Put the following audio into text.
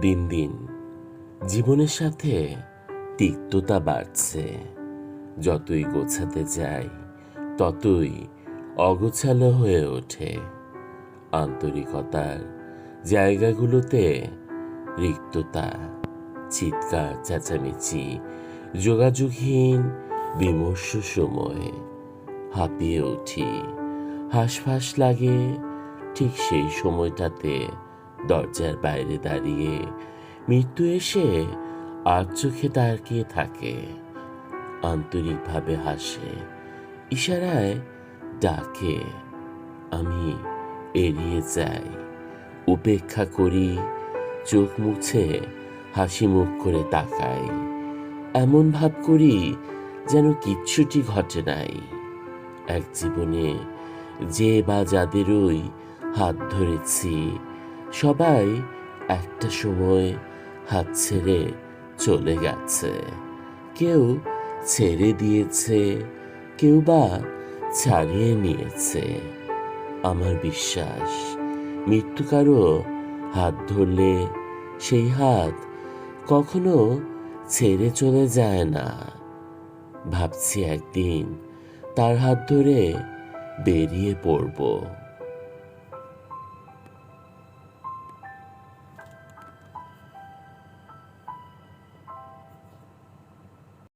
দিন দিন জীবনের সাথে তিক্ততা বাড়ছে। যতই গোছাতে যাই, ততই অগোছালো হয়ে ওঠে। আন্তরিকতার জায়গাগুলোতে রিক্ততা, চিৎকার, চেঁচামেচি, যোগাযোগহীন, বিমর্ষ সময় হাঁপিয়ে উঠি। হাঁসফাঁস লাগে ঠিক সেই সময়টাতে দরজার বাইরে দাঁড়িয়ে মৃত্যু এসে আর চোখে তাকিয়ে থাকে। আন্তরিকভাবে হাসে, ইশারায় ডাকে, আমি এড়িয়ে যাই। উপেক্ষা করি, চোখ মুছে হাসি মুখ করে তাকাই। এমন ভাব করি যেন কিচ্ছুটি ঘটে নাই। এক জীবনে যে বা যাদেরই হাত ধরেছি সবাই একটা সময় হাত ছেড়ে চলে গেছে। কেউ ছেড়ে দিয়েছে, কেউ বা ছাড়িয়ে নিয়েছে। আমার বিশ্বাস, মৃত্যু কারও হাত ধরলে সেই হাত কখনো ছেড়ে চলে যায় না। ভাবছি একদিন তার হাত ধরে বেরিয়ে পড়ব।